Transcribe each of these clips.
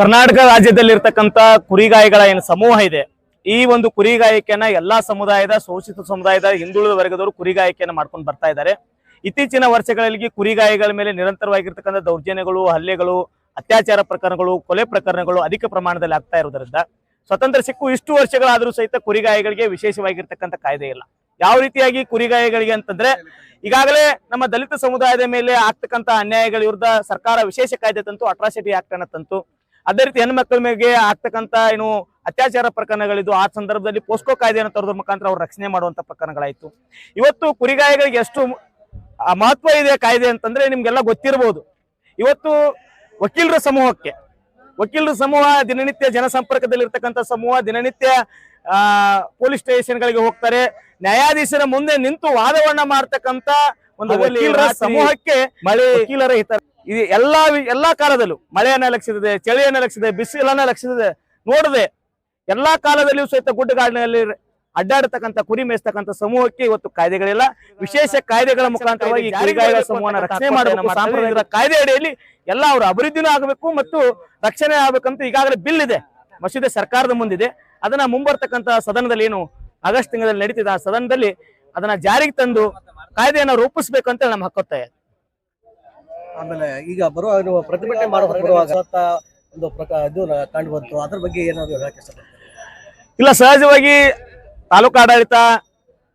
ಕರ್ನಾಟಕ ರಾಜ್ಯದಲ್ಲಿರ್ತಕ್ಕಂಥ ಕುರಿಗಾಯಿಗಳ ಏನು ಸಮೂಹ ಇದೆ, ಈ ಒಂದು ಕುರಿಗಾಯಿಕೆಯನ್ನ ಎಲ್ಲಾ ಸಮುದಾಯದ, ಶೋಷಿತ ಸಮುದಾಯದ, ಹಿಂದುಳಿದ ವರ್ಗದವರು ಕುರಿಗಾಯಿಕೆಯನ್ನ ಮಾಡ್ಕೊಂಡು ಬರ್ತಾ ಇದ್ದಾರೆ. ಇತ್ತೀಚಿನ ವರ್ಷಗಳಲ್ಲಿ ಕುರಿಗಾಯಿಗಳ ಮೇಲೆ ನಿರಂತರವಾಗಿರ್ತಕ್ಕಂಥ ದೌರ್ಜನ್ಯಗಳು, ಹಲ್ಲೆಗಳು, ಅತ್ಯಾಚಾರ ಪ್ರಕರಣಗಳು, ಕೊಲೆ ಪ್ರಕರಣಗಳು ಅಧಿಕ ಪ್ರಮಾಣದಲ್ಲಿ ಆಗ್ತಾ ಇರೋದ್ರಿಂದ ಸ್ವತಂತ್ರ ಸಿಕ್ಕು ಇಷ್ಟು ವರ್ಷಗಳಾದರೂ ಸಹಿತ ಕುರಿಗಾಯಿಗಳಿಗೆ ವಿಶೇಷವಾಗಿರ್ತಕ್ಕಂಥ ಕಾಯ್ದೆ ಇಲ್ಲ. ಯಾವ ರೀತಿಯಾಗಿ ಕುರಿಗಾಯಿಗಳಿಗೆ ಅಂತಂದ್ರೆ, ಈಗಾಗಲೇ ನಮ್ಮ ದಲಿತ ಸಮುದಾಯದ ಮೇಲೆ ಆಗ್ತಕ್ಕಂಥ ಅನ್ಯಾಯಗಳ ವಿರುದ್ಧ ಸರ್ಕಾರ ವಿಶೇಷ ಕಾಯ್ದೆ ತಂತು ಅಟ್ರಾಸಿಟಿ ಆಕ್ಟ್ ಅನ್ನ ತಂತು. ಅದೇ ರೀತಿ ಹೆಣ್ಮಕ್ಳ ಮೇಲೆ ಆಗ್ತಕ್ಕಂತ ಏನು ಅತ್ಯಾಚಾರ ಪ್ರಕರಣಗಳಿದ್ದು ಆ ಸಂದರ್ಭದಲ್ಲಿ ಪೋಸ್ಕೋ ಕಾಯ್ದೆಯನ್ನು ತರೋದ್ರ ಮುಖಾಂತರ ಅವ್ರು ರಕ್ಷಣೆ ಮಾಡುವಂತ ಪ್ರಕರಣಗಳಾಯ್ತು. ಇವತ್ತು ಕುರಿಗಾಯಿಗಳಿಗೆ ಎಷ್ಟು ಮಹತ್ವ ಇದೆ ಕಾಯ್ದೆ ಅಂತಂದ್ರೆ ನಿಮ್ಗೆಲ್ಲ ಗೊತ್ತಿರಬಹುದು ಇವತ್ತು ವಕೀಲರ ಸಮೂಹಕ್ಕೆ ವಕೀಲರ ಸಮೂಹ ದಿನನಿತ್ಯ ಜನಸಂಪರ್ಕದಲ್ಲಿ ಇರ್ತಕ್ಕಂಥ ಸಮೂಹ ದಿನನಿತ್ಯ ಆ ಪೊಲೀಸ್ ಸ್ಟೇಷನ್ಗಳಿಗೆ ಹೋಗ್ತಾರೆ. ನ್ಯಾಯಾಧೀಶರ ಮುಂದೆ ನಿಂತು ವಾದವನ್ನ ಮಾಡ್ತಕ್ಕಂತ ಒಂದು ವಕೀಲರ ಸಮೂಹಕ್ಕೆ ಮಳೆ ವಕೀಲರ ಹಿತ ಇದು ಎಲ್ಲಾ ಎಲ್ಲಾ ಕಾಲದಲ್ಲೂ ಮಳೆಯನ್ನ ಲಕ್ಷಿಸಿದೆ ಚಳಿಯನ್ನ ಲಕ್ಷಿಸಿದೆ ಬಿಸಿಲನ್ನ ಲಕ್ಷಿಸಿದೆ ನೋಡದೆ ಎಲ್ಲಾ ಕಾಲದಲ್ಲಿಯೂ ಸಹಿತ ಗುಡ್ಡಗಾಡಿನಲ್ಲಿ ಅಡ್ಡಾಡತಕ್ಕಂತ ಕುರಿ ಮೇಯಿಸ್ತಕ್ಕಂಥ ಸಮೂಹಕ್ಕೆ ಇವತ್ತು ಕಾಯ್ದೆಗಳಿಲ್ಲ. ವಿಶೇಷ ಕಾಯ್ದೆಗಳ ಮುಖಾಂತರವಾಗಿ ಕುರಿಗಾಯಿಗಳ ಸಮೂಹನ ರಕ್ಷಣೆ ಸಾಂಪ್ರದಾಯಿಕ ಕಾಯ್ದೆ ಅಡಿಯಲ್ಲಿ ಎಲ್ಲ ಅವರ ಅಭಿವೃದ್ಧಿನೂ ಆಗಬೇಕು ಮತ್ತು ರಕ್ಷಣೆ ಆಗ್ಬೇಕಂತ ಈಗಾಗಲೇ ಬಿಲ್ ಇದೆ. ಮಸೂದೆ ಸರ್ಕಾರದ ಮುಂದಿದೆ. ಅದನ್ನ ಮುಂಬರ್ತಕ್ಕಂತ ಸದನದಲ್ಲಿ ಏನು ಆಗಸ್ಟ್ ತಿಂಗಳಲ್ಲಿ ನಡೀತಿದೆ. ಆ ಸದನದಲ್ಲಿ ಅದನ್ನ ಜಾರಿಗೆ ತಂದು ಕಾಯ್ದೆಯನ್ನ ರೂಪಿಸ್ಬೇಕಂತ ನಮ್ಮ ಹಕ್ಕೊತ್ತಾಯ. ಆಮೇಲೆ ಈಗ ಬರುವ ನೀವು ಪ್ರತಿಭಟನೆ ಮಾಡೋ ಬರುವಾಗ ಒಂದು ಪ್ರಕಾರ ಇದು ಕಂಡು ಬಂತು. ಅದ್ರ ಬಗ್ಗೆ ಏನಾದ್ರು ಹೇಳಕ್ಕೆ ಇಷ್ಟಪಡ್ತೀರಾ? ಇಲ್ಲ ಸಹಜವಾಗಿ ತಾಲೂಕು ಆಡಳಿತ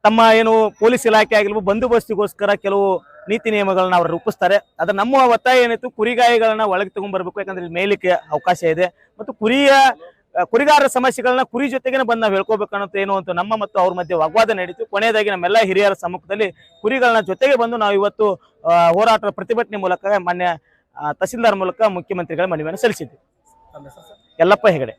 ತಮ್ಮ ಏನು ಪೊಲೀಸ್ ಇಲಾಖೆ ಆಗಿರ್ಬೋದು ಬಂದೋಬಸ್ತಿಗೋಸ್ಕರ ಕೆಲವು ನೀತಿ ನಿಯಮಗಳನ್ನ ಅವ್ರು ರೂಪಿಸ್ತಾರೆ. ಅದ್ರ ನಮ್ಮ ಒತ್ತಾಯ ಏನಿತ್ತು ಕುರಿಗಾಯಿಗಳನ್ನ ಒಳಗೆ ತಗೊಂಡ್ಬರ್ಬೇಕು. ಯಾಕಂದ್ರೆ ಇಲ್ಲಿ ಮೇಲಿಕ್ಕೆ ಅವಕಾಶ ಇದೆ. ಮತ್ತು ಕುರಿಯ ಕುರಿಗಾರರ ಸಮಸ್ಯೆಗಳನ್ನ ಕುರಿ ಜೊತೆಗೆ ಬಂದು ನಾವು ಹೇಳ್ಕೋಬೇಕನ್ನೋದು ಏನು ಅಂತ ನಮ್ಮ ಮತ್ತು ಅವ್ರ ಮಧ್ಯೆ ವಾಗ್ವಾದ ನಡೀತು. ಕೊನೆಯದಾಗಿ ನಮ್ಮೆಲ್ಲ ಹಿರಿಯರ ಸಮ್ಮುಖದಲ್ಲಿ ಕುರಿಗಳನ್ನ ಜೊತೆಗೆ ಬಂದು ನಾವು ಇವತ್ತು ಹೋರಾಟ ಪ್ರತಿಭಟನೆ ಮೂಲಕ ಮಾನ್ಯ ತಹಸೀಲ್ದಾರ್ ಮೂಲಕ ಮುಖ್ಯಮಂತ್ರಿಗಳ ಮನವಿಯನ್ನು ಸಲ್ಲಿಸಿದ್ವಿ. ಎಲ್ಲಪ್ಪ ಯಲ್ಲಪ್ಪ ಹೆಗಡೆ.